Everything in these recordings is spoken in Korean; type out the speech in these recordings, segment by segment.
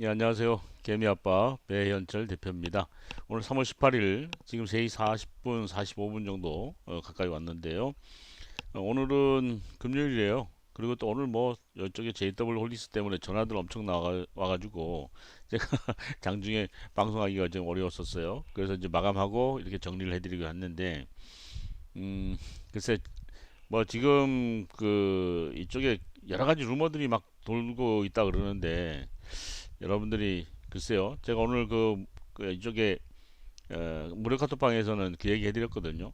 예, 안녕하세요. 개미아빠 배현철 대표입니다. 오늘 3월 18일 지금 3시 40분, 45분 정도 어, 가까이 왔는데요. 어, 오늘은 금요일이에요. 그리고 또 오늘 뭐 이쪽에 JW 홀리스 때문에 전화들 엄청 나와 와가지고 제가 장중에 방송하기가 좀 어려웠었어요. 그래서 이제 마감하고 이렇게 정리를 해드리고 했는데, 음, 글쎄 뭐 지금 그 이쪽에 여러 가지 루머들이 막 돌고 있다 그러는데 여러분들이 글쎄요. 제가 오늘 그, 그 이쪽에 어, 무료 카톡방에서는 그 얘기 해드렸거든요.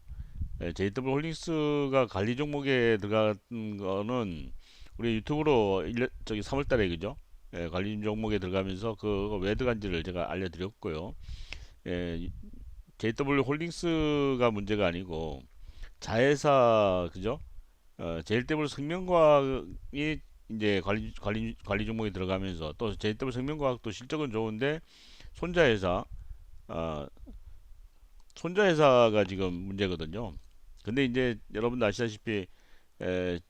예, JW 홀딩스가 관리 종목에 들어간 거는 우리 유튜브로 일 저기 3월달에 그죠? 예, 관리 종목에 들어가면서 그왜 들어간지를 제가 알려드렸고요. 예, JW 홀딩스가 문제가 아니고 자회사 그죠? 어, JW 생명과학이 이제 관리 관리 관리 종목에 들어가면서 또 JW 생명과학도 실적은 좋은데 손자 회사 어, 손자 회사가 지금 문제거든요. 근데 이제 여러분도 아시다시피 에,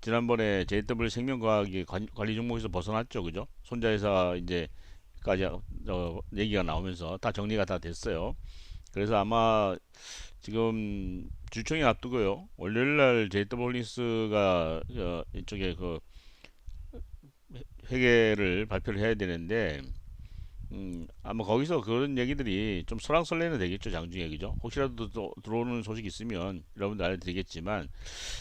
지난번에 JW 생명과학이 관, 관리 종목에서 벗어났죠, 그죠? 손자 회사 이제까지 어, 얘기가 나오면서 다 정리가 다 됐어요. 그래서 아마 지금 주총이 앞두고요. 월요일 날 JW 홀딩스가 어, 이쪽에 그 회계를 발표를 해야 되는데 음, 아마 거기서 그런 얘기들이 좀 설랑설레는 되겠죠 장중에 그죠. 혹시라도 또 들어오는 소식 있으면 여러분들 알려드리겠지만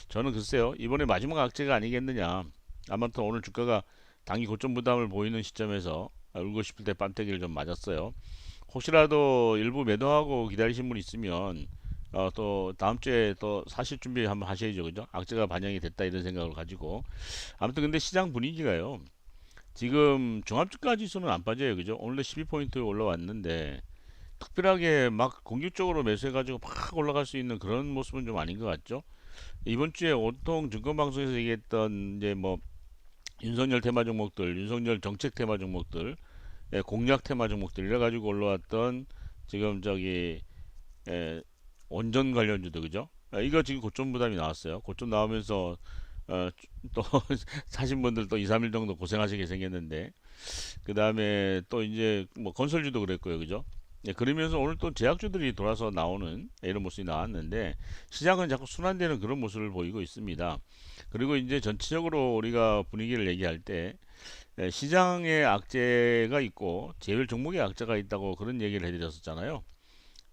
저는 글쎄요 이번에 마지막 악재가 아니겠느냐. 아무튼 오늘 주가가 단기 고점 부담을 보이는 시점에서 울고 싶을 때 빰때기를 좀 맞았어요. 혹시라도 일부 매도하고 기다리신 분 있으면 어, 또 다음 주에 또 사실 준비 한번 하셔야죠. 그죠? 악재가 반영이 됐다 이런 생각을 가지고. 아무튼 근데 시장 분위기가요 지금 종합주가 지수는 안 빠져요. 그죠? 오늘도 12포인트 올라왔는데 특별하게 막 공격적으로 매수해가지고 막 올라갈 수 있는 그런 모습은 좀 아닌 것 같죠? 이번 주에 온통 증권방송에서 얘기했던 이제 뭐 윤석열 테마 종목들, 윤석열 정책 테마 종목들, 예, 공약 테마 종목들 이래 가지고 올라왔던 지금 저기 예, 원전 관련주도 그죠? 아, 이거 지금 고점 부담이 나왔어요. 고점 나오면서 어, 또 사신 분들 또 2, 3일 정도 고생하시게 생겼는데 그 다음에 또 이제 뭐 건설주도 그랬고요 그죠? 예, 그러면서 오늘 또 제약주들이 돌아서 나오는 이런 모습이 나왔는데 시장은 자꾸 순환되는 그런 모습을 보이고 있습니다. 그리고 이제 전체적으로 우리가 분위기를 얘기할 때 예, 시장의 악재가 있고 제일 종목의 악재가 있다고 그런 얘기를 해드렸었잖아요.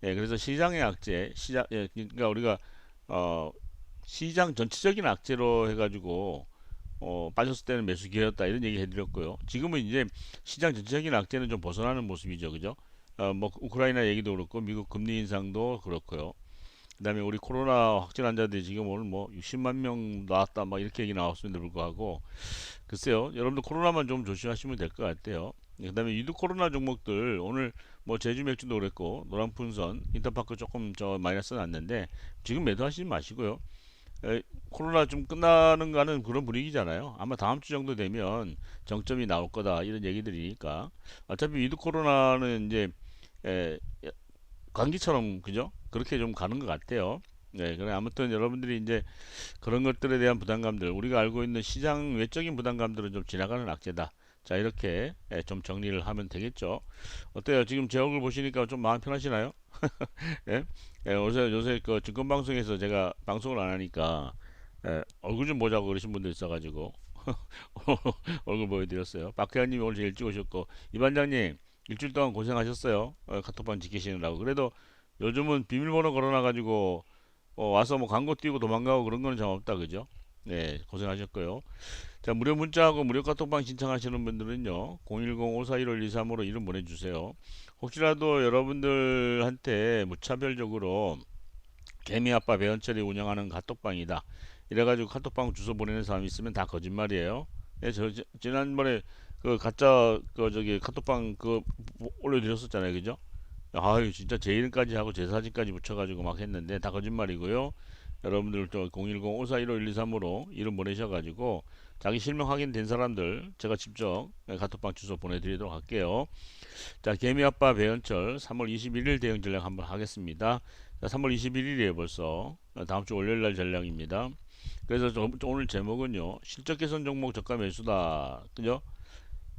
예, 그래서 시장의 악재 시장 예, 그러니까 우리가 어 시장 전체적인 악재로 해가지고 어, 빠졌을 때는 매수 기회였다 이런 얘기 해드렸고요. 지금은 이제 시장 전체적인 악재는 좀 벗어나는 모습이죠, 그죠? 어, 뭐 우크라이나 얘기도 그렇고 미국 금리 인상도 그렇고요. 그다음에 우리 코로나 확진 환자들이 지금 오늘 뭐 60만 명 나왔다 막 이렇게 얘기 나왔음에도 불구하고 글쎄요, 여러분들 코로나만 좀 조심하시면 될 것 같아요. 그다음에 유독 코로나 종목들 오늘 뭐 제주 맥주도 그랬고 노란 풍선 인터파크 조금 저 마이너스 났는데 지금 매도하시지 마시고요. 에, 코로나 좀 끝나는 가는 그런 분위기잖아요. 아마 다음 주 정도 되면 정점이 나올 거다 이런 얘기들이니까 어차피 위드 코로나는 이제 에, 감기처럼 그죠? 그렇게 좀 가는 것 같아요. 네, 그래 아무튼 여러분들이 이제 그런 것들에 대한 부담감들 우리가 알고 있는 시장 외적인 부담감들은 좀 지나가는 악재다. 자 이렇게 예, 좀 정리를 하면 되겠죠. 어때요? 지금 제 얼굴 보시니까 좀 마음 편하시나요? 예? 예, 요새 요새 그 증권 방송에서 제가 방송을 안 하니까 예, 얼굴 좀 보자고 그러신 분들 있어가지고 얼굴 보여드렸어요. 박혜환님이 오늘 제일 찍으셨고 이 반장님 일주일 동안 고생하셨어요. 어, 카톡방 지키시느라고. 그래도 요즘은 비밀번호 걸어놔가지고 어, 와서 뭐 광고 띄우고 도망가고 그런 거는 잘 없다 그죠? 네 고생하셨고요. 자 무료 문자하고 무료 카톡방 신청하시는 분들은요 010-541-1235로 이름 보내주세요. 혹시라도 여러분들한테 무차별적으로 개미아빠 배현철이 운영하는 카톡방이다. 이래가지고 카톡방 주소 보내는 사람 있으면 다 거짓말이에요. 예, 저, 저 지난번에 그 가짜 그 저기 카톡방 그 올려드렸었잖아요, 그죠? 아유 진짜 제 이름까지 하고 제 사진까지 붙여가지고 막 했는데 다 거짓말이고요. 여러분들 저 010-541-1235로 이름 보내셔가지고 자기 실명 확인된 사람들 제가 직접 카톡방 주소 보내드리도록 할게요. 자 개미아빠 배현철 3월 21일 대응 전략 한번 하겠습니다. 자, 3월 21일이에요 벌써 다음 주 월요일 날 전략입니다. 그래서 저, 오늘 제목은요 실적 개선 종목 저가 매수다 그죠?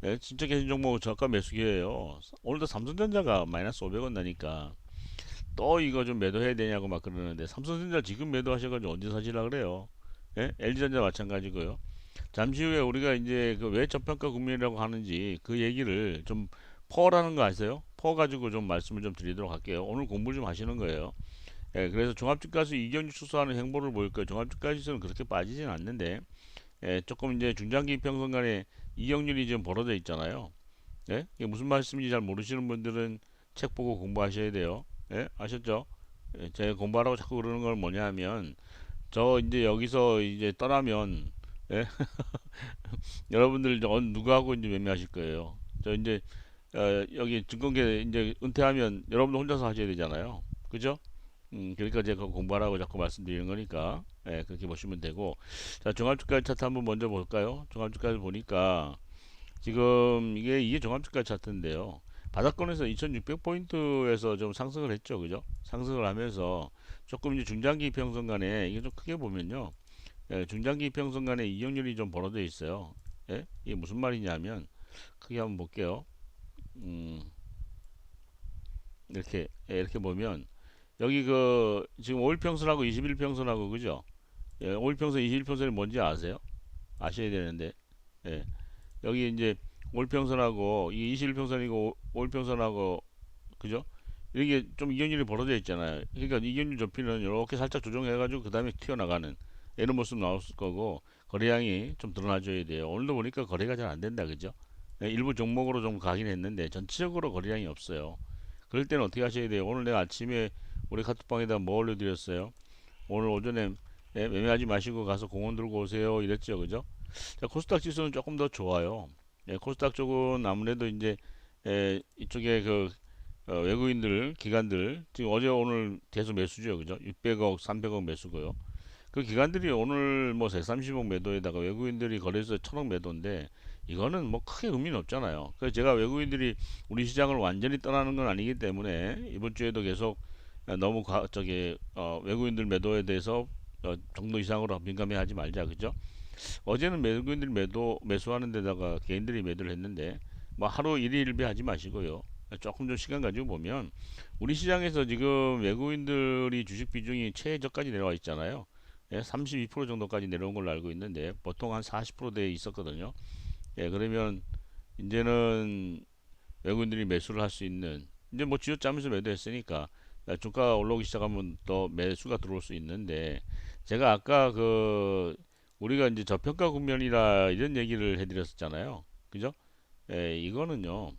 예, 진짜 개인 종목 저가 매수 기회예요. 오늘도 삼성전자가 마이너스 500원 나니까 또 이거 좀 매도해야 되냐고 막 그러는데 삼성전자 지금 매도하셔가지고 언제 사실라 그래요? 예? LG전자 마찬가지고요. 잠시 후에 우리가 이제 그 왜 저평가 국면이라고 하는지 그 얘기를 좀 퍼라는 거 아세요? 퍼 가지고 좀 말씀을 좀 드리도록 할게요. 오늘 공부 좀 하시는 거예요. 예, 그래서 종합주가수 이견주 추소하는 행보를 보일 거예요. 종합주가지수는 그렇게 빠지진 않는데 예, 조금 이제 중장기 평선 간에 이익률이 좀 벌어져 있잖아요. 예? 이게 무슨 말씀인지 잘 모르시는 분들은 책 보고 공부하셔야 돼요. 예? 아셨죠? 예, 제가 공부하라고 자꾸 그러는 걸 뭐냐 하면 저 이제 여기서 이제 떠나면 예? 여러분들 이제 어느 누구하고 이제 매매하실 거예요. 저 이제 어, 여기 증권계 이제 은퇴하면 여러분들 혼자서 하셔야 되잖아요. 그죠? 음, 그러니까 제가 공부하라고 자꾸 말씀드리는 거니까 예, 그렇게 보시면 되고 자 종합주가 차트 한번 먼저 볼까요? 종합주가를 보니까 지금 이게 이게 종합주가 차트인데요. 바닥권에서 2600포인트에서 좀 상승을 했죠. 그죠? 상승을 하면서 조금 이제 중장기 평선 간에 이게 좀 크게 보면요. 예, 중장기 평선 간에 이익률이 좀 벌어져 있어요. 예? 이게 무슨 말이냐면 크게 한번 볼게요. 음, 이렇게 예, 이렇게 보면 여기 그 지금 5일평선하고 21평선하고 그죠? 예, 5일평선, 21평선이 뭔지 아세요? 아셔야 되는데 예, 여기 이제 5일평선하고 이 21평선이고 5일평선하고 그죠? 이게 좀 이견율이 벌어져 있잖아요. 그러니까 이견율 좁히는 이렇게 살짝 조정해가지고 그 다음에 튀어나가는 이런 모습 나올 거고 거래량이 좀 드러나줘야 돼요. 오늘도 보니까 거래가 잘 안 된다, 그죠? 예, 일부 종목으로 좀 가긴 했는데 전체적으로 거래량이 없어요. 그럴 때는 어떻게 하셔야 돼요? 오늘 내가 아침에 우리 카톡방에다 뭐 올려드렸어요? 오늘 오전에 예, 매매하지 마시고 가서 공원 들고 오세요. 이랬죠, 그죠? 자, 코스닥 지수는 조금 더 좋아요. 예, 코스닥 쪽은 아무래도 이제 예, 이쪽에 그 어, 외국인들 기관들 지금 어제 오늘 계속 매수죠, 그죠? 600억, 300억 매수고요. 그 기관들이 오늘 뭐 130억 매도에다가 외국인들이 거래소 1000억 매도인데 이거는 뭐 크게 의미는 없잖아요. 그래서 제가 외국인들이 우리 시장을 완전히 떠나는 건 아니기 때문에 이번 주에도 계속 너무 과, 저기 어, 외국인들 매도에 대해서 어, 정도 이상으로 민감해하지 말자, 그죠? 어제는 외국인들 매도 매수하는 데다가 개인들이 매도를 했는데 뭐 하루 일일비 하지 마시고요. 조금 좀 시간 가지고 보면 우리 시장에서 지금 외국인들이 주식 비중이 최저까지 내려와 있잖아요. 예, 32% 정도까지 내려온 걸로 알고 있는데 보통 한 40%대에 있었거든요. 예, 그러면 이제는 외국인들이 매수를 할 수 있는 이제 뭐 쥐어짜면서 매도했으니까 주가 올라오기 시작하면 또 매수가 들어올 수 있는데 제가 아까 그 우리가 이제 저평가 국면이라 이런 얘기를 해드렸었잖아요. 그죠? 예, 이거는요.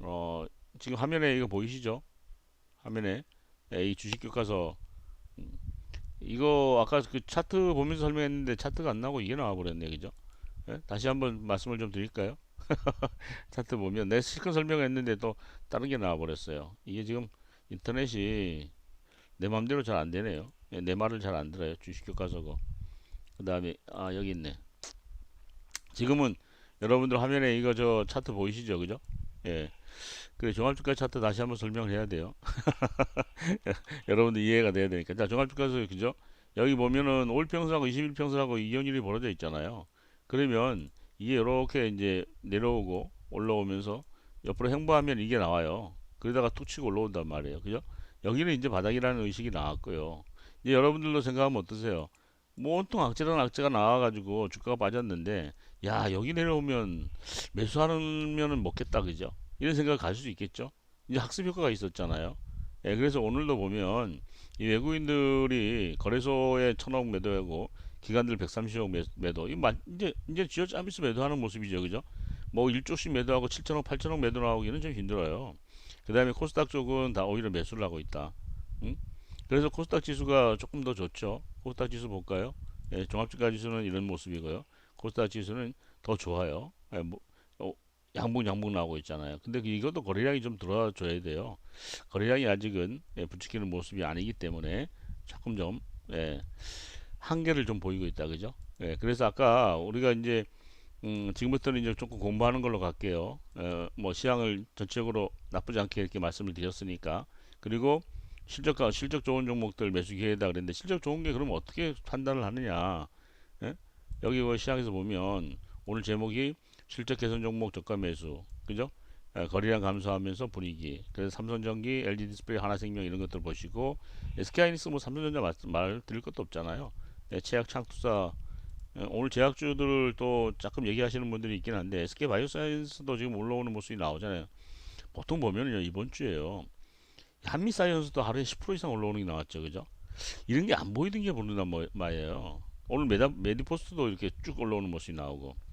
어, 지금 화면에 이거 보이시죠? 화면에 예, 이 주식 교과서 음, 이거 아까 그 차트 보면서 설명했는데 차트가 안 나오고 이게 나와버렸네, 그죠? 예? 다시 한번 말씀을 좀 드릴까요? 차트 보면 내 실컷 설명했는데 또 다른 게 나와버렸어요. 이게 지금 인터넷이 내 맘대로 잘 안 되네요. 예, 내 말을 잘 안 들어요. 주식 교과서고. 그 다음에 아 여기 있네. 지금은 여러분들 화면에 이거 저 차트 보이시죠, 그죠? 예. 그 종합주가 차트 다시 한번 설명을 해야 돼요. 여러분들 이해가 돼야 되니까. 자, 종합주가서 그죠? 여기 보면은 5일평선하고 21평선하고 이견율이 벌어져 있잖아요. 그러면 이게 이렇게 이제 내려오고 올라오면서 옆으로 행보하면 이게 나와요. 그러다가 툭 치고 올라온단 말이에요. 그죠? 여기는 이제 바닥이라는 의식이 나왔고요. 이제 여러분들도 생각하면 어떠세요? 뭐 온통 악재란 악재가 나와가지고 주가가 빠졌는데 야 여기 내려오면 매수하면은 먹겠다 그죠? 이런 생각을 가질 수 있겠죠? 이제 학습 효과가 있었잖아요. 예, 그래서 오늘도 보면 이 외국인들이 거래소에 천억 매도하고 기관들 130억 매, 매도 이 이제 이제 쥐어짜면서 매도하는 모습이죠, 그죠? 뭐 1조씩 매도하고 7천억, 8천억 매도 나오기는 좀 힘들어요. 그 다음에 코스닥 쪽은 다 오히려 매수를 하고 있다. 응? 그래서 코스닥 지수가 조금 더 좋죠. 코스닥 지수 볼까요? 예, 종합주가 지수는 이런 모습이고요. 코스닥 지수는 더 좋아요. 예, 뭐, 어, 양봉 양봉 나오고 있잖아요. 근데 그 이것도 거래량이 좀 들어줘야 돼요. 거래량이 아직은 예, 부추기는 모습이 아니기 때문에 조금 좀 예, 한계를 좀 보이고 있다, 그죠? 예, 그래서 아까 우리가 이제 음, 지금부터는 이제 조금 공부하는 걸로 갈게요. 어, 뭐 시장을 전체적으로 나쁘지 않게 이렇게 말씀을 드렸으니까 그리고 실적과 실적 좋은 종목들 매수 기회다 그랬는데 실적 좋은 게 그럼 어떻게 판단을 하느냐? 예? 여기 뭐 시장에서 보면 오늘 제목이 실적 개선 종목 저가 매수, 그죠? 예, 거래량 감소하면서 분위기. 그래서 삼성전기, LG 디스플레이, 하나생명 이런 것들 보시고 SK하이닉스 뭐 삼성전자 말, 말 드릴 것도 없잖아요. 예, 제약 창투사 예, 오늘 제약주들을 또 조금 얘기하시는 분들이 있긴 한데 SK 바이오사이언스도 지금 올라오는 모습이 나오잖아요. 보통 보면요 이번 주에요 한미 사이언스도 하루에 10% 이상 올라오는 게 나왔죠, 그죠? 이런 게 안 보이던 게 보는단 뭐- 말이에요. 오늘 메다, 메디포스트도 이렇게 쭉 올라오는 모습이 나오고 예,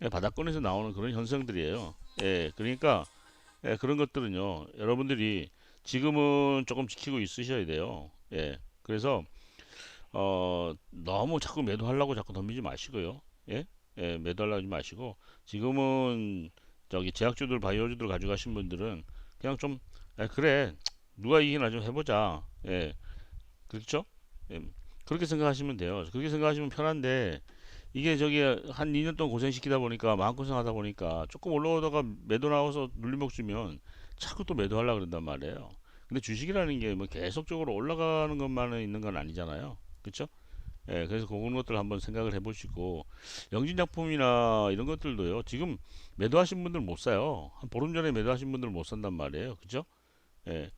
바닥권에서 나오는 그런 현상들이에요. 예, 그러니까 예, 그런 것들은요 여러분들이 지금은 조금 지키고 있으셔야 돼요. 예, 그래서 어 너무 자꾸 매도하려고 자꾸 덤비지 마시고요. 예, 예, 매도하려고 하지 마시고 지금은 저기 제약주들 바이오주들 가져가신 분들은 그냥 좀 예, 그래 누가 이기나 좀 해보자. 예, 그렇죠? 예, 그렇게 생각하시면 돼요. 그렇게 생각하시면 편한데 이게 저기 한 2년 동안 고생시키다 보니까 마음고생하다 보니까 조금 올라오다가 매도 나와서 눌림목 주면 자꾸 또 매도하려고 그런단 말이에요. 근데 주식이라는 게 뭐 계속적으로 올라가는 것만 있는 건 아니잖아요. 그렇죠? 예, 그래서 그런 것들 한번 생각을 해보시고 영진약품이나 이런 것들도요. 지금 매도하신 분들 못 사요. 한 보름 전에 매도하신 분들 못 산단 말이에요. 그죠? 예.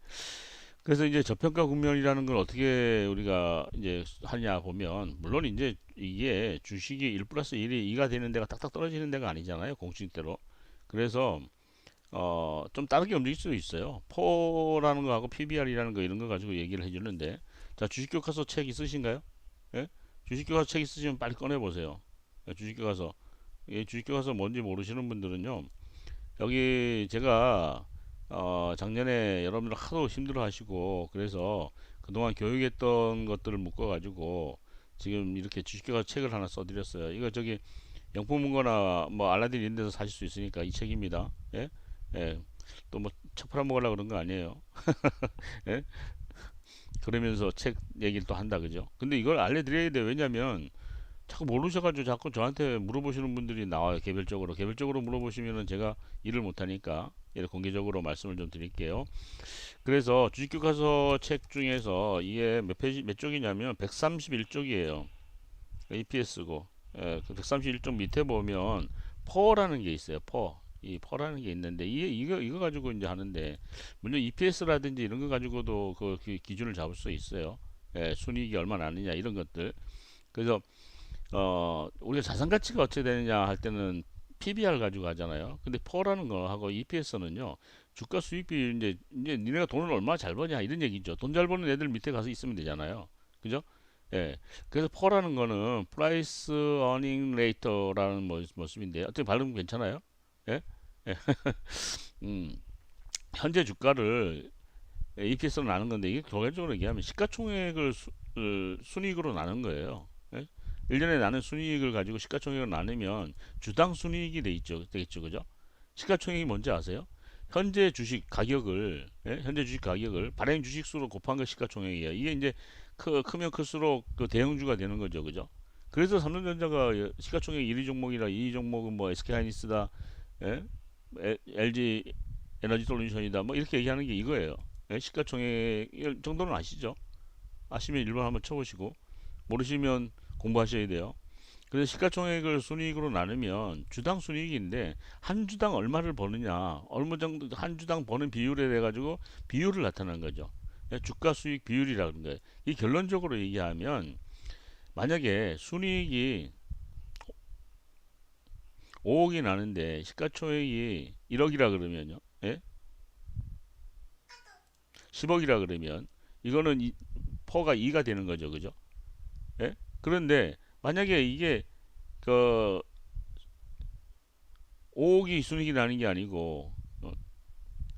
그래서 이제 저평가 국면이라는 걸 어떻게 우리가 이제 하냐 보면 물론 이제 이게 주식이 1 플러스 1이 2가 되는 데가 딱딱 떨어지는 데가 아니잖아요. 공식대로. 그래서 어 좀 다르게 움직일 수도 있어요. 포라는 거하고 PBR이라는 거 이런 거 가지고 얘기를 해주는데 자 주식 교과서 책 있으신가요? 예? 주식 교과서 책 있으시면 빨리 꺼내 보세요. 주식 교과서 예, 주식 교과서 뭔지 모르시는 분들은요. 여기 제가 어, 작년에 여러분들 하도 힘들어 하시고 그래서 그동안 교육했던 것들을 묶어 가지고 지금 이렇게 주식교과서 책을 하나 써드렸어요. 이거 저기 영풍문고나 뭐 알라딘 이런 데서 사실 수 있으니까 이 책입니다. 예? 예. 또뭐책 팔아 먹으려고 그런 거 아니에요. 예? 그러면서 책 얘기를 또 한다 그죠? 근데 이걸 알려드려야 돼요. 왜냐면 자꾸 모르셔가지고 자꾸 저한테 물어보시는 분들이 나와요. 개별적으로. 개별적으로 물어보시면은 제가 일을 못하니까 이렇게 공개적으로 말씀을 좀 드릴게요. 그래서 주식교과서 책 중에서 이게 몇 페이지, 몇 쪽이냐면 131쪽이에요. APS고. 예, 그 131쪽 밑에 보면 퍼라는 게 있어요. 퍼. 이 퍼라는 게 있는데 이 이거 이거 가지고 이제 하는데 물론 EPS라든지 이런 거 가지고도 그, 그 기준을 잡을 수 있어요. 예, 순이익이 얼마 나느냐 이런 것들. 그래서 어 우리가 자산 가치가 어떻게 되느냐 할 때는 PBR 가지고 하잖아요. 근데 퍼라는 거하고 EPS는요. 주가 수익 비율 이제 이제 니네가 돈을 얼마나 잘 버냐 이런 얘기죠. 돈 잘 버는 애들 밑에 가서 있으면 되잖아요. 그죠? 예. 그래서 퍼라는 거는 프라이스 어닝 레이터라는 모- 모습인데 어떻게 발음 괜찮아요? 예? 예. 음. 현재 주가를 EPS로 나눈 건데 이게 결과적으로 얘기하면 시가총액을 수, 을 순이익으로 나눈 거예요. 예? 1년에 나는 순이익을 가지고 시가총액을 나누면 주당 순이익이 돼 있죠. 되겠죠. 그죠? 시가총액이 뭔지 아세요? 현재 주식 가격을 예? 현재 주식 가격을 발행 주식 수로 곱한 거 시가총액이에요. 이게 이제 크, 크면 클수록 그 대형주가 되는 거죠. 그죠? 그래서 삼성전자가 예, 시가총액 1위 종목이라 2위 종목은 뭐 SK하이닉스다. 예? 에- LG 에너지 솔루션이다. 뭐 이렇게 얘기하는 게 이거예요. 예? 시가총액 이 정도는 아시죠? 아시면 1번 한번 쳐보시고 모르시면 공부하셔야 돼요. 그래서 시가총액을 순이익으로 나누면 주당 순이익인데 한 주당 얼마를 버느냐, 얼마 정도 한 주당 버는 비율에 대해 가지고 비율을 나타낸 거죠. 예, 주가 수익 비율이라는 거예요. 이 결론적으로 얘기하면 만약에 순이익이 5억이 나는데 시가총액이 1억이라 그러면요. 예? 10억이라 그러면 이거는 이, 퍼가 2가 되는 거죠. 그죠? 예? 그런데 만약에 이게 그 5억이 순이익이 나는 게 아니고 어,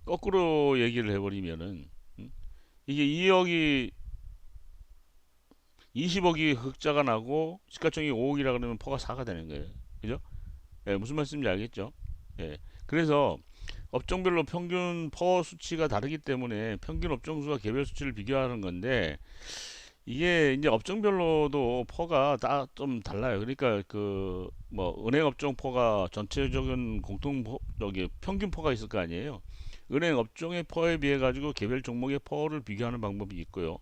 거꾸로 얘기를 해버리면은 음? 이게 2억이 20억이 흑자가 나고 시가총액이 5억이라 그러면 퍼가 4가 되는 거예요. 그죠? 예, 무슨 말씀인지 알겠죠? 예. 그래서 업종별로 평균 퍼 수치가 다르기 때문에 평균 업종 수와 개별 수치를 비교하는 건데 이게 이제 업종별로도 퍼가 다 좀 달라요. 그러니까 그 뭐 은행 업종 퍼가 전체적인 공통 퍼, 여기 평균 퍼가 있을 거 아니에요. 은행 업종의 퍼에 비해 가지고 개별 종목의 퍼를 비교하는 방법이 있고요.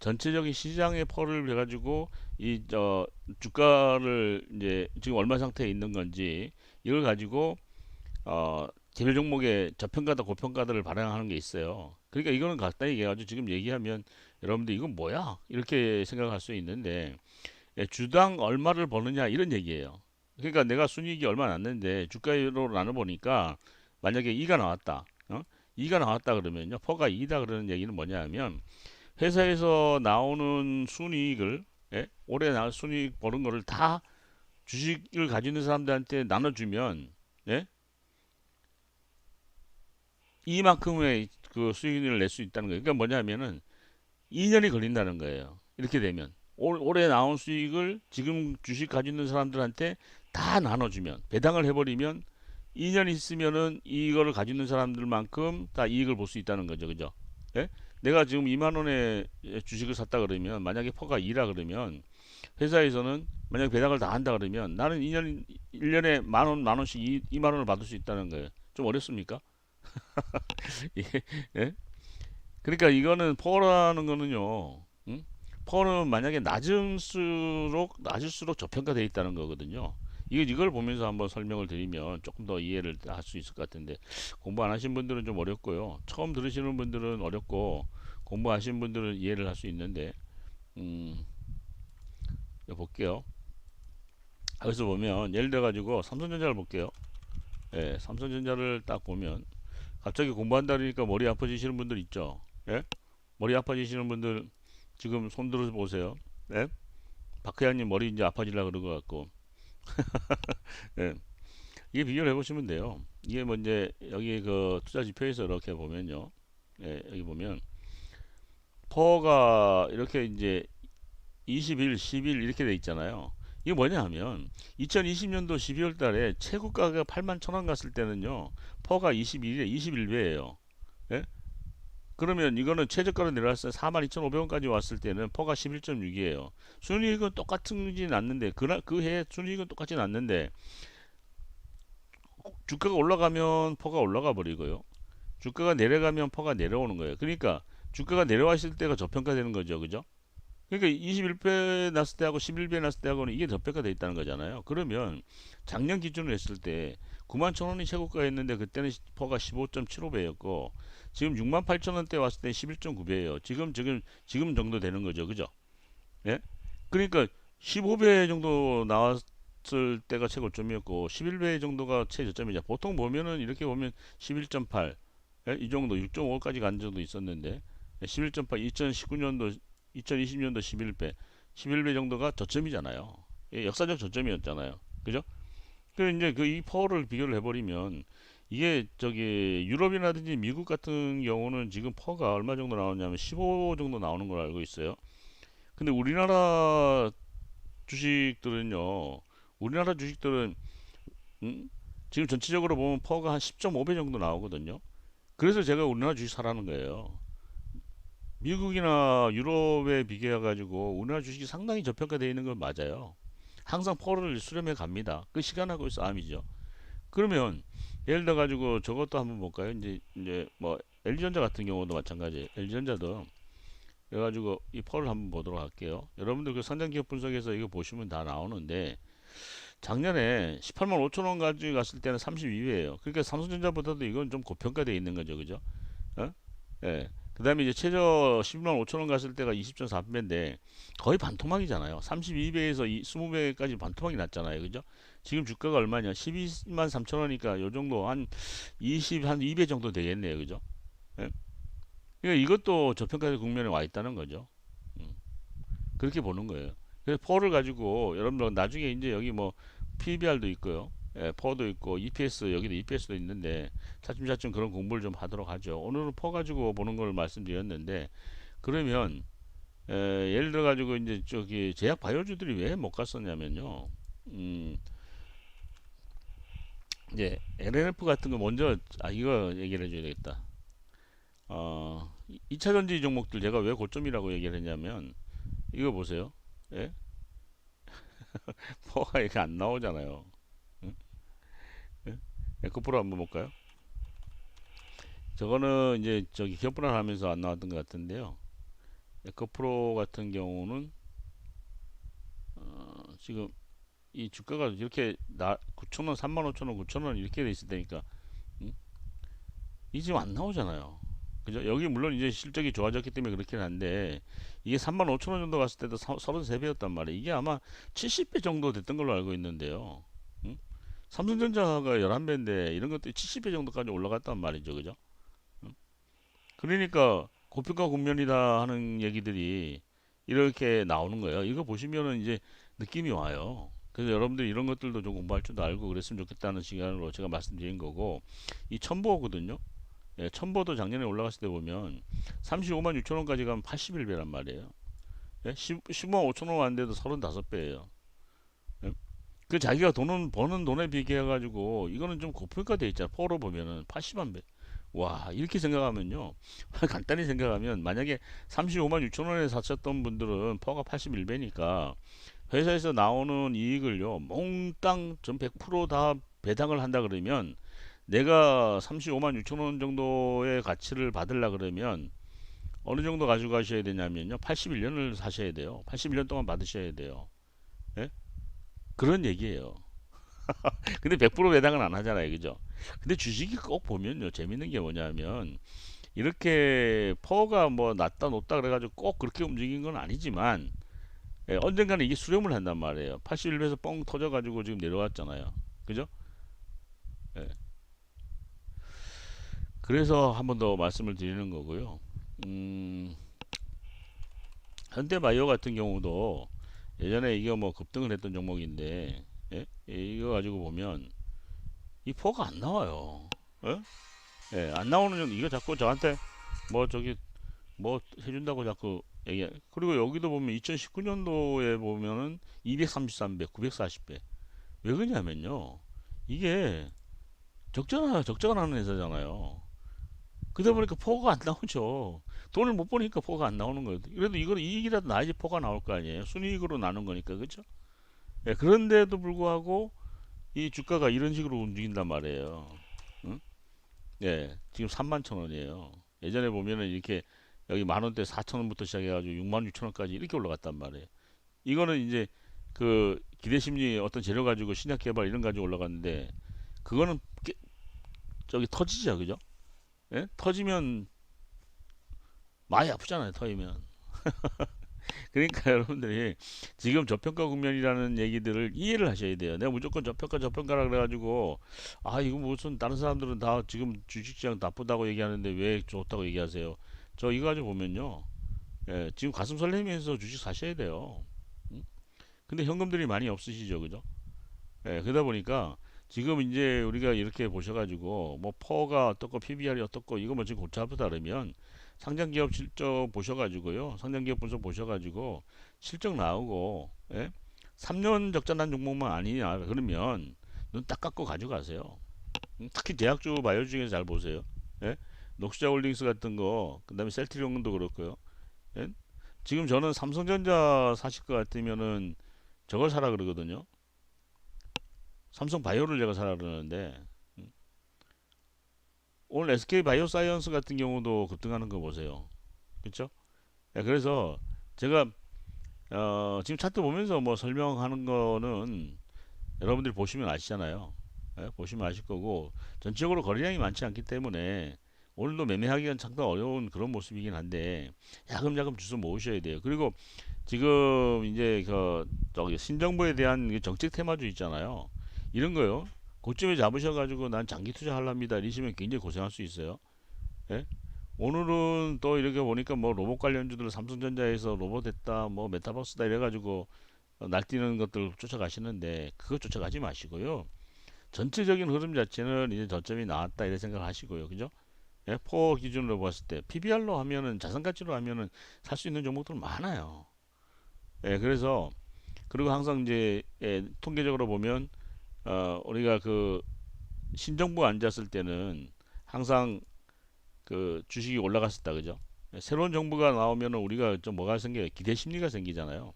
전체적인 시장의 퍼를 해 가지고 이 저 주가를 이제 지금 얼마 상태에 있는 건지 이걸 가지고 어 개별 종목의 저평가다 고평가다를 발행하는 게 있어요. 그러니까 이거는 간단히 얘기해 가지고 지금 얘기하면 여러분들 이건 뭐야 이렇게 생각할 수 있는데 예, 주당 얼마를 버느냐 이런 얘기예요. 그러니까 내가 순이익이 얼마 났는데 주가로 나눠 보니까 만약에 2가 나왔다. 어? 2가 나왔다 그러면요. 퍼가 2다 그러는 얘기는 뭐냐면 회사에서 나오는 순이익을 예? 올해 나 순이익 버는 거를 다 주식을 가지고 있는 사람들한테 나눠주면 예? 이만큼의 그 수익을 낼 수 있다는 거예요. 그러니까 뭐냐면은 2년이 걸린다는 거예요. 이렇게 되면 올, 올해 나온 수익을 지금 주식 가지고 있는 사람들한테 다 나눠주면 배당을 해버리면 2년 있으면은 이거를 가지고 있는 사람들만큼 다 이익을 볼 수 있다는 거죠. 그죠? 예? 내가 지금 2만 원에 주식을 샀다 그러면 만약에 퍼가 2라 그러면 회사에서는 만약에 배당을 다 한다 그러면 나는 2년 1년에 만 원, 만 원씩 2, 2만 원을 받을 수 있다는 거예요. 좀 어렵습니까? 예? 예? 그러니까 이거는 퍼라는 거는요. 응? 퍼는 만약에 낮을수록 낮을수록 저평가되어 있다는 거거든요. 이거 이걸 보면서 한번 설명을 드리면 조금 더 이해를 할 수 있을 것 같은데 공부 안 하신 분들은 좀 어렵고요. 처음 들으시는 분들은 어렵고 공부하신 분들은 이해를 할 수 있는데 음, 볼게요. 여기서 보면 예를 들어 가지고 삼성전자를 볼게요. 예, 삼성전자를 딱 보면 갑자기 공부한다 그러니까 머리 아파지시는 분들 있죠. 예? 머리 아파지시는 분들 지금 손 들어 보세요. 예? 박혜연님 머리 이제 아파질라 그런 것 같고. 예. 이게 비교를 해보시면 돼요. 이게 뭐 이제 여기 그 투자 지표에서 이렇게 보면요. 예, 여기 보면 퍼가 이렇게 이제 20일, 10일 이렇게 돼 있잖아요. 이게 뭐냐 하면 2020년도 12월 달에 최고가가 8만 1천 원 갔을 때는요. 퍼가 21일에 21배예요. 예? 그러면 이거는 최저가로 내려왔을 때 42,500원까지 왔을 때는 퍼가 11.6이에요. 순이익은 똑같은지는 않는데 그날 그 순이익은 똑같지는 않는데 주가가 올라가면 퍼가 올라가 버리고요. 주가가 내려가면 퍼가 내려오는 거예요. 그러니까 주가가 내려왔을 때가 저평가되는 거죠. 그죠? 그러니까 21배 났을 때하고 11배 났을 때하고는 이게 저평가돼 있다는 거잖아요. 그러면 작년 기준으로 했을 때 9만 천 원이 최고가였는데 그때는 퍼가 15.75배였고 지금 6만 8천 원대 왔을 때 11.9배예요. 지금 지금 지금 정도 되는 거죠. 그죠? 예? 그러니까 15배 정도 나왔을 때가 최고점이었고 11배 정도가 최저점이죠. 보통 보면은 이렇게 보면 11.8 예? 이 정도 6.5까지 간 적도 있었는데 11.8 2019년도 2020년도 11배 11배 정도가 저점이잖아요. 예, 역사적 저점이었잖아요. 그죠? 그 이제 그 이 퍼를 비교를 해버리면 이게 저기 유럽이라든지 미국 같은 경우는 지금 퍼가 얼마 정도 나오냐면 15 정도 나오는 걸 알고 있어요. 근데 우리나라 주식들은요. 우리나라 주식들은 음? 지금 전체적으로 보면 퍼가 한 10.5배 정도 나오거든요. 그래서 제가 우리나라 주식 사라는 거예요. 미국이나 유럽에 비교해 가지고 우리나라 주식이 상당히 저평가되어 있는 건 맞아요. 항상 퍼를 수렴해 갑니다. 그 시간하고의 싸움이죠. 그러면 예를 들어 가지고 저것도 한번 볼까요? 이제 이제 뭐 LG전자 같은 경우도 마찬가지. LG전자도 그래 가지고 이 펄을 한번 보도록 할게요. 여러분들 그 상장 기업 분석에서 이거 보시면 다 나오는데 작년에 18만 5천 원 가지고 갔을 때는 32배예요. 그러니까 삼성전자보다도 이건 좀 고평가되어 있는 거죠, 그죠? 어? 예. 그 다음에 이제 최저 10만 5천 원 갔을 때가 20.4배인데 거의 반토막이잖아요. 32배에서 20배까지 반토막이 났잖아요. 그죠? 지금 주가가 얼마냐? 12만 3천 원이니까 요 정도 한 20, 한 2배 정도 되겠네요. 그죠? 예? 그러니까 이것도 저평가된 국면에 와 있다는 거죠. 음. 그렇게 보는 거예요. 그래서 포를 가지고 여러분들 나중에 이제 여기 뭐 PBR도 있고요. 예, 퍼도 있고 EPS 여기도 EPS도 있는데 차츰차츰 그런 공부를 좀 하도록 하죠. 오늘은 퍼 가지고 보는 걸 말씀드렸는데 그러면 에, 예를 들어 가지고 이제 저기 제약 바이오주들이 왜 못 갔었냐면요. 음, 이제 LNF 같은 거 먼저 아 이거 얘기를 해줘야 되겠다. 어, 2차 전지 종목들 제가 왜 고점이라고 얘기를 했냐면 이거 보세요. 예? 퍼가 이게 안 나오잖아요. 에코프로 한번 볼까요? 저거는 이제 저기 기업 분할 하면서 안 나왔던 것 같은데요. 에코프로 같은 경우는 어, 지금 이 주가가 이렇게 나 9천 원, 3만 5천 원, 9천 원 이렇게 돼 있을 테니까 음? 이 지금 안 나오잖아요. 그죠? 여기 물론 이제 실적이 좋아졌기 때문에 그렇긴 한데 이게 3만 5천 원 정도 갔을 때도 33배였단 말이에요. 이게 아마 70배 정도 됐던 걸로 알고 있는데요. 음? 삼성전자가 11배인데 이런 것들이 70배 정도까지 올라갔단 말이죠. 그죠? 음? 그러니까 고평가 국면이다 하는 얘기들이 이렇게 나오는 거예요. 이거 보시면은 이제 느낌이 와요. 그래서 여러분들이 이런 것들도 좀 공부할 줄도 알고 그랬으면 좋겠다는 시간으로 제가 말씀드린 거고 이 첨보거든요. 예, 첨보도 작년에 올라갔을 때 보면 35만 6천 원까지 가면 81배란 말이에요. 예, 10, 15만 5천 원 왔는데도 35배예요. 예? 그 자기가 돈은 버는 돈에 비교해 가지고 이거는 좀 고평가돼 있잖아. 포로 보면은 80만 배. 와 이렇게 생각하면요 간단히 생각하면 만약에 35만 6천 원에 사셨던 분들은 퍼가 81배니까 회사에서 나오는 이익을요 몽땅 전 100%다 배당을 한다 그러면 내가 35만 6천 원 정도의 가치를 받으려 그러면 어느 정도 가지고 가셔야 되냐면요 81년을 사셔야 돼요 81년 동안 받으셔야 돼요 예? 그런 얘기예요. 근데 100% 배당은 안 하잖아요. 그죠? 근데 주식이 꼭 보면요. 재밌는 게 뭐냐면 이렇게 퍼가 뭐 낮다 높다 그래가지고 꼭 그렇게 움직인 건 아니지만 예, 언젠가는 이게 수렴을 한단 말이에요. 81에서 뻥 터져가지고 지금 내려왔잖아요. 그죠? 예. 그래서 한 번 더 말씀을 드리는 거고요. 음, 현대바이오 같은 경우도 예전에 이거 뭐 급등을 했던 종목인데 예? 이거 가지고 보면 이 포가 안 나와요. 예? 예, 안 나오는 종- 이거 자꾸 저한테 뭐 저기 뭐 해준다고 자꾸 얘기. 그리고 여기도 보면 2019년도에 보면은 233배, 940배. 왜 그러냐면요. 이게 적자나 나는 회사잖아요. 그러다 보니까 포가 안 나오죠. 돈을 못 버니까 포가 안 나오는 거예요. 그래도 이거는 이익이라도 나야지 포가 나올 거 아니에요. 순이익으로 나눈 거니까 그렇죠? 예, 그런데도 불구하고 이 주가가 이런 식으로 움직인단 말이에요. 응? 예, 지금 3만 천 원이에요. 예전에 보면은 이렇게 여기 만 원대 4천 원부터 시작해가지고 6만 6천 원까지 이렇게 올라갔단 말이에요. 이거는 이제 그 기대 심리 어떤 재료 가지고 신약 개발 이런 거 가지고 올라갔는데 그거는 깨- 저기 터지죠, 그죠? 예? 터지면 많이 아프잖아요, 터지면. 그러니까 여러분들이 지금 저평가 국면이라는 얘기들을 이해를 하셔야 돼요. 내가 무조건 저평가 저평가라 그래가지고 아 이거 무슨 다른 사람들은 다 지금 주식시장 나쁘다고 얘기하는데 왜 좋다고 얘기하세요? 저 이거 가지고 보면요. 예, 지금 가슴 설레면서 주식 사셔야 돼요. 음? 근데 현금들이 많이 없으시죠, 그죠? 예, 그러다 보니까 지금 이제 우리가 이렇게 보셔가지고 뭐 퍼가 어떻고 PBR이 어떻고 이거 뭐 지금 골치 아프다 그러면 상장 기업 실적 보셔가지고요. 상장 기업 분석 보셔가지고 실적 나오고 예? 3년 적자 난 종목만 아니냐 그러면 눈딱 감고 가져가세요. 음, 특히 제약주 바이오 중에서 잘 보세요. 예? 녹시자 홀딩스 같은 거, 그다음에 셀트리온도 그렇고요. 예? 지금 저는 삼성전자 사실 것 같으면은 저걸 사라 그러거든요. 삼성 바이오를 제가 사라 그러는데 음, 오늘 SK 바이오사이언스 같은 경우도 급등하는 거 보세요. 그렇죠? 그래서 제가 어, 지금 차트 보면서 뭐 설명하는 거는 여러분들이 보시면 아시잖아요. 예, 보시면 아실 거고 전체적으로 거래량이 많지 않기 때문에 오늘도 매매하기가 상당히 어려운 그런 모습이긴 한데 야금야금 주워 모으셔야 돼요. 그리고 지금 이제 그 저기 신정부에 대한 그 정책 테마주 있잖아요. 이런 거요. 고점에 잡으셔가지고 난 장기 투자하랍니다. 이러시면 굉장히 고생할 수 있어요. 예? 오늘은 또 이렇게 보니까 뭐 로봇 관련주들 삼성전자에서 로봇 됐다, 뭐 메타버스다 이래가지고 어, 날뛰는 것들 쫓아가시는데 그거 쫓아가지 마시고요. 전체적인 흐름 자체는 이제 저점이 나왔다 이렇게 생각하시고요. 그죠? 예? 포 기준으로 봤을 때 PBR로 하면은 자산 가치로 하면은 살 수 있는 종목들 많아요. 예, 그래서 그리고 항상 이제 예, 통계적으로 보면 어, 우리가 그 신정부 앉았을 때는 항상 그 주식이 올라갔었다 그죠? 예, 새로운 정부가 나오면은 우리가 좀 뭐가 생겨요? 기대 심리가 생기잖아요.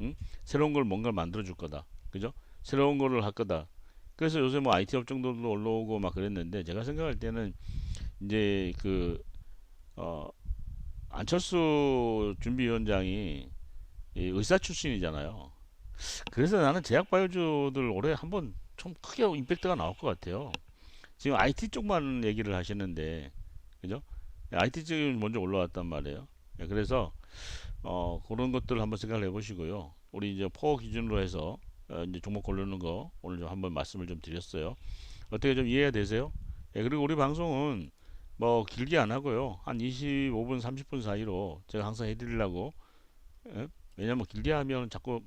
응? 새로운 걸 뭔가를 만들어 줄 거다. 그죠? 새로운 거를 할 거다. 그래서 요새 뭐 IT 업종들도 올라오고 막 그랬는데 제가 생각할 때는 이제 그 어, 안철수 준비위원장이 이 의사 출신이잖아요. 그래서 나는 제약 바이오주들 올해 한번 좀 크게 임팩트가 나올 것 같아요. 지금 IT 쪽만 얘기를 하시는데, 그죠? IT 쪽이 먼저 올라왔단 말이에요. 예, 그래서 어, 그런 것들 한번 생각을 해보시고요. 우리 이제 포 기준으로 해서 어, 이제 종목 고르는 거 오늘 좀 한번 말씀을 좀 드렸어요. 어떻게 좀 이해가 되세요? 예, 그리고 우리 방송은 뭐 길게 안 하고요. 한 25분, 30분 사이로 제가 항상 해드리려고. 예? 왜냐면 길게 하면 자꾸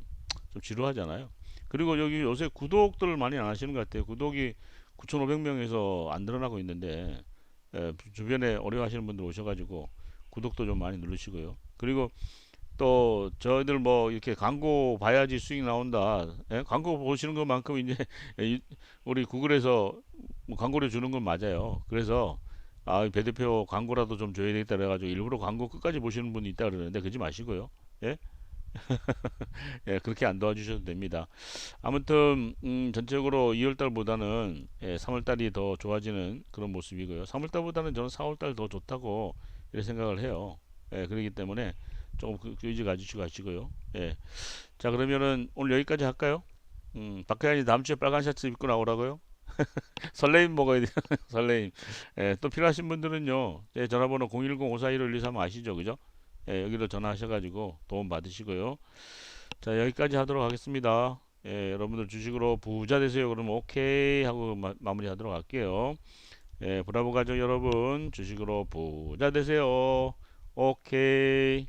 좀 지루하잖아요. 그리고 여기 요새 구독들 많이 안 하시는 것 같아요. 구독이 9,500명에서 안 늘어나고 있는데 예, 주변에 어려워하시는 분들 오셔가지고 구독도 좀 많이 누르시고요. 그리고 또 저희들 뭐 이렇게 광고 봐야지 수익 나온다. 예? 광고 보시는 것만큼 이제 이- 우리 구글에서 뭐 광고를 주는 건 맞아요. 그래서 아, 배 대표 광고라도 좀 줘야 되겠다 그래가지고 일부러 광고 끝까지 보시는 분이 있다 그러는데 그러지 마시고요. 예? 예, 그렇게 안 도와주셔도 됩니다. 아무튼 음, 전체적으로 2월달보다는 예, 3월달이 더 좋아지는 그런 모습이고요. 3월달보다는 저는 4월달 더 좋다고 생각을 해요. 예, 그렇기 때문에 조금 그, 그 의지 가지시고 가시고요. 예. 자, 그러면은 오늘 여기까지 할까요? 음, 박혜환이 다음 주에 빨간 셔츠 입고 나오라고요? 설레임 먹어야 돼요. 설레임. 예, 또 필요하신 분들은요. 제 전화번호 010-541-1235 아시죠? 그죠? 예, 여기로 전화하셔가지고 도움 받으시고요. 자, 여기까지 하도록 하겠습니다. 예, 여러분들 주식으로 부자 되세요. 그러면 오케이 하고 마, 마무리 하도록 할게요. 예, 브라보 가족 여러분 주식으로 부자 되세요. 오케이.